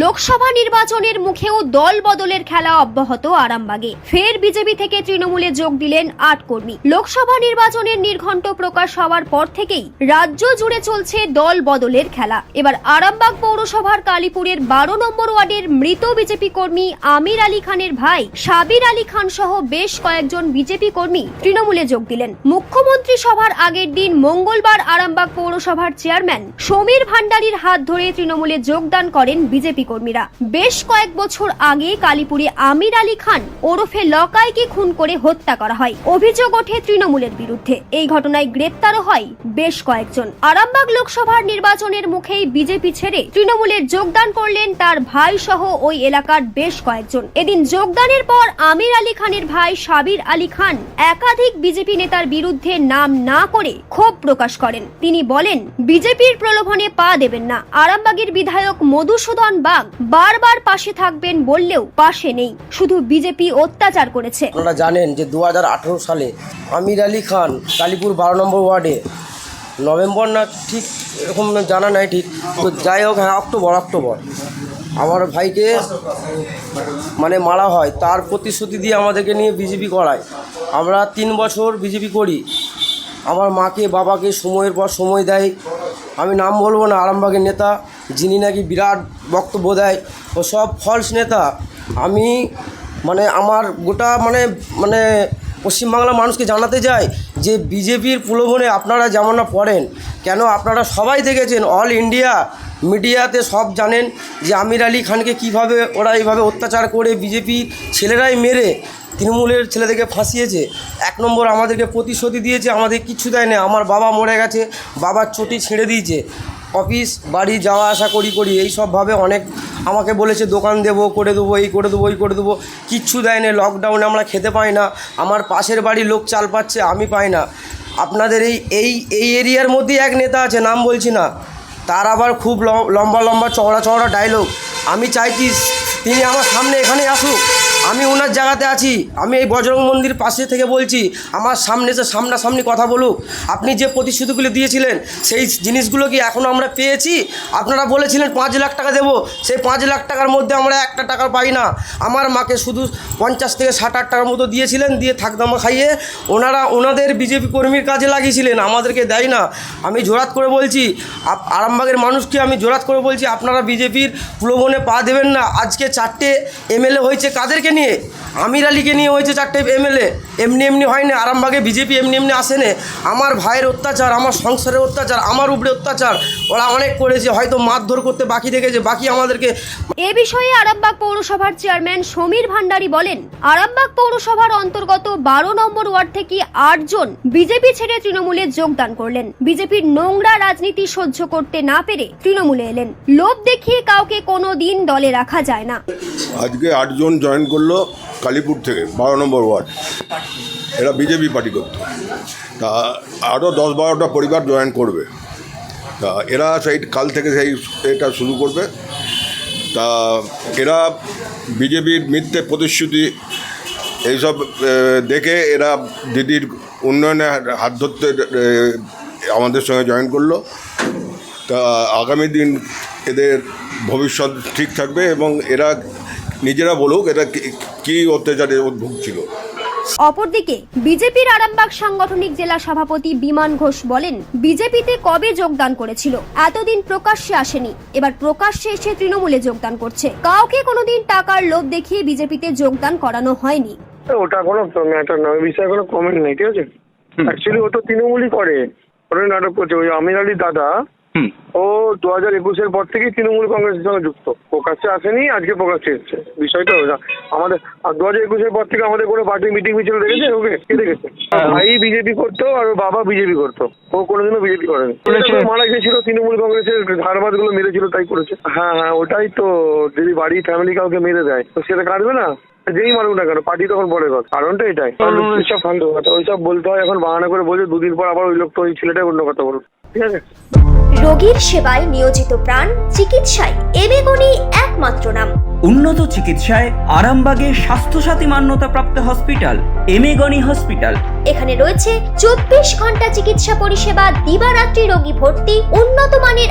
লোকসভা নির্বাচনের মুখেও দল বদলের খেলা অব্যাহত আরামবাগে। ফের বিজেপি থেকে তৃণমূলে যোগ দিলেন আট কর্মী। লোকসভা নির্বাচনের নির্ঘণ্ট প্রকাশ হওয়ার পর থেকেই রাজ্য জুড়ে চলছে দল বদলের খেলা। এবার আরামবাগ পৌরসভার কালীপুরের বারো নম্বর ওয়ার্ডের মৃত বিজেপি কর্মী আমির আলী খানের ভাই সাবির আলী খান সহ বেশ কয়েকজন বিজেপি কর্মী তৃণমূলে যোগ দিলেন। মুখ্যমন্ত্রী সভার আগের দিন মঙ্গলবার আরামবাগ পৌরসভার চেয়ারম্যান সমীর ভান্ডারীর হাত ধরে তৃণমূলে যোগদান করেন বিজেপি কর্মীরা বেশ কয়েক বছর আগে কালীপুরে আমির আলী খান ওরফে লকাইকে খুন করে হত্যা করা হয়। অভিযোগ ওঠে তৃণমূলের বিরুদ্ধে। এই ঘটনায় গ্রেপ্তারও হয় বেশ কয়েকজন। আরামবাগ লোকসভার নির্বাচনের মুখেই বিজেপি ছেড়ে তৃণমূলে যোগদান করলেন তার ভাই সহ ওই এলাকার বেশ কয়েকজন। এদিন যোগদানের পর আমির আলী খানের ভাই সাবির আলী খান একাধিক বিজেপি নেতার বিরুদ্ধে নাম না করে ক্ষোভ প্রকাশ করেন। তিনি বলেন, বিজেপির প্রলোভনে পা দেবেন না। আরামবাগের বিধায়ক মধুসূদন বাগ বারবার পাশে থাকবেন বললেও পাশে নেই। শুধু বিজেপি অত্যাচার করেছে। আপনারা জানেন যে দু হাজার আঠেরো সালে আমির আলী খান কালীপুর বারো নম্বর ওয়ার্ডে নভেম্বর না ঠিক এরকম জানা নাই ঠিক, তো যাই হোক হ্যাঁ অক্টোবর অক্টোবর। আমার ভাইকে মানে মারা হয়, তার প্রতিশ্রুতি দিয়ে আমাদেরকে নিয়ে বিজেপি করায় আমরা তিন বছর বিজেপি করি। আমার মাকে, বাবাকে, সময়ের পর সময় দেয়। আমি নাম বলব না, আরামবাগের নেতা। যিনি নাকি বিরাট বক্তব্য দেয় ও সব ফলস নেতা। আমি মানে আমার গোটা মানে মানে পশ্চিমবাংলার মানুষকে জানাতে চাই যে বিজেপির প্রলোভনে আপনারা যেমন না পড়েন, কেন আপনারা সবাই দেখেছেন অল ইন্ডিয়া মিডিয়াতে সব জানেন যে আমির আলী খানকে কীভাবে ওরা এইভাবে অত্যাচার করে বিজেপি ছেলেরাই মেরে তৃণমূলের ছেলেদেরকে ফাঁসিয়েছে। এক নম্বর আমাদেরকে প্রতিশ্রুতি দিয়েছে, আমাদের কিচ্ছু দেয় না আমার বাবা মরে গেছে, বাবার চটি ছেড়ে দিয়েছে। অফিস, বাড়ি যাওয়া আসা করি করি এই সবভাবে অনেক আমাকে বলেছে, দোকান দেবো, করে দেবো, এই করে দেবো এই করে দেবো। কিচ্ছু দেয় না লকডাউনে আমরা খেতে পাই না। আমার পাশের বাড়ির লোক চাল পাচ্ছে, আমি পাই না। আপনাদের এই এই এই এরিয়ার মধ্যেই এক নেতা আছে, নাম বলছি না। তার আবার খুব লম্বা লম্বা, চওড়া চওড়া ডায়লগ আমি চাইছি তিনি আমার সামনে এখানে আসুক। আমি ওনার জায়গাতে আছি। আমি এই বজরং মন্দির পাশে থেকে বলছি, আমার সামনে যে সামনাসামনি কথা বলুক। আপনি যে প্রতিশ্রুতিগুলি দিয়েছিলেন, সেই জিনিসগুলো কি এখনও আমরা পেয়েছি? আপনারা বলেছিলেন পাঁচ লাখ টাকা দেবো। সেই পাঁচ লাখ টাকার মধ্যে আমরা একটা টাকা পাই না। আমার মাকে শুধু পঞ্চাশ থেকে ষাট আট টাকার মতো দিয়েছিলেন, দিয়ে থাকদামা খাইয়ে ওনারা ওনাদের বিজেপি কর্মীর কাজে লাগিয়েছিলেন, আমাদেরকে দেয় না। আমি জোরাত করে বলছি আরামবাগের মানুষকে আমি জোরাত করে বলছি, আপনারা বিজেপির প্রলোভনে পা দেবেন না। আজকে চারটে এমএলএ হয়েছে, কাদেরকে নিয়ে? আমির আলীকে নিয়ে হয়েছে চারটে এমএলএ এমনি এমনি হয় না আরামবাগে বিজেপি এমনি এমনি আসেনে আমার ভাইয়ের অত্যাচার আমার সংসারের অত্যাচার আমার উপরে অত্যাচার ওরা অনেক করেছে হয়তো মারধর করতে বাকি রেখেছে বাকি আমাদেরকে এ বিষয়ে আরামবাগ পৌরসভার চেয়ারম্যান সমীর ভান্ডারী বলেন আরামবাগ পৌরসভার অন্তর্গত বারো নম্বর ওয়ার্ড থেকে আটজন বিজেপি ছেড়ে তৃণমূলে যোগদান করলেন। বিজেপির নোংরা রাজনীতি সহ্য করতে না পেরে তৃণমূলে এলেন। লোভ দেখিয়ে কাউকে কোনো দিন দলে রাখা যায় না। আজকে আটজন জয়েন করল কালীপুর থেকে বারো নম্বর ওয়ার্ড। এরা বিজেপি পার্টি করতো। তা আরও দশ বারোটা পরিবার জয়েন করবে। তা এরা সেই কাল থেকে সেই এটা শুরু করবে। তা এরা বিজেপির মিথ্যে প্রতিশ্রুতি এইসব দেখে এরা দিদির উন্নয়নে হাত ধরতে আমাদের সঙ্গে জয়েন করল। তা আগামী দিন এদের ভবিষ্যৎ ঠিক থাকবে এবং এরা নিজেরা বলুক এটা কি- অত্যাচারে ভুগছিল অপরদিকে বিজেপির আরামবাগ সাংগঠনিক জেলা সভাপতি বিমান ঘোষ বলেন বিজেপিতে কবে যোগদান করেছিল? এতদিন প্রকাশ্যে আসেনি। এবার প্রকাশ্যে এসে তৃণমূলে যোগদান করছে। কাউকে কোনোদিন টাকার লোভ দেখিয়ে বিজেপিতে যোগদান করানো হয়নি। ওটা কোনো ম্যাটার নয় বিষয়ে কোনো কমেন্ট নেই ঠিক আছে? অ্যাকচুয়ালি ও তো তৃণমূলই করে ওরা নাটক করছে। ওই আমির আলী দাদা ও দু হাজার একুশের পর থেকেই তৃণমূল কংগ্রেসের সঙ্গে যুক্ত। প্রকাশ্যে আসেনি আজকে প্রকাশ্যে এসছে। বিষয়টা আমাদের দু হাজার একুশের পর থেকে আমাদের কোনো পার্টি মিটিং মিছিল দেখেছে ওকে? কে দেখেছে? ভাই বিজেপি করতো আর ওর বাবা বিজেপি করতো। ও কোনোদিনও বিজেপি করেনি। মারা গেছিল তৃণমূল কংগ্রেসের ধারবাদগুলো মেরেছিল তাই করেছে। হ্যাঁ হ্যাঁ ওটাই তো যদি বাড়ি ফ্যামিলি কাউকে মেরে দেয় তো সেটা কাটবে না? যেই মারুক না কেন পার্টি তখন পরে কথা। কারণটা এটাই। ওইসব ফালতু কথা ওইসব বলতে হয় এখন বাহানা করে বলছে দুদিন পর আবার ওই লোক তো ওই ছেলেটাই অন্য কথা বলুন ঠিক আছে? রোগীর সেবায় নিয়োজিত প্রাণ চিকিৎসায় এবেগুনি একমাত্র নাম। উন্নত চিকিৎসায় আরামবাগে স্বাস্থ্যসাথী মান্যতাপ্রাপ্ত হসপিটাল, এমেগনি হসপিটাল। এখানে রয়েছে চব্বিশ ঘণ্টা চিকিৎসা পরিষেবা, দিবারাত্রি রোগী ভর্তি, উন্নত মানের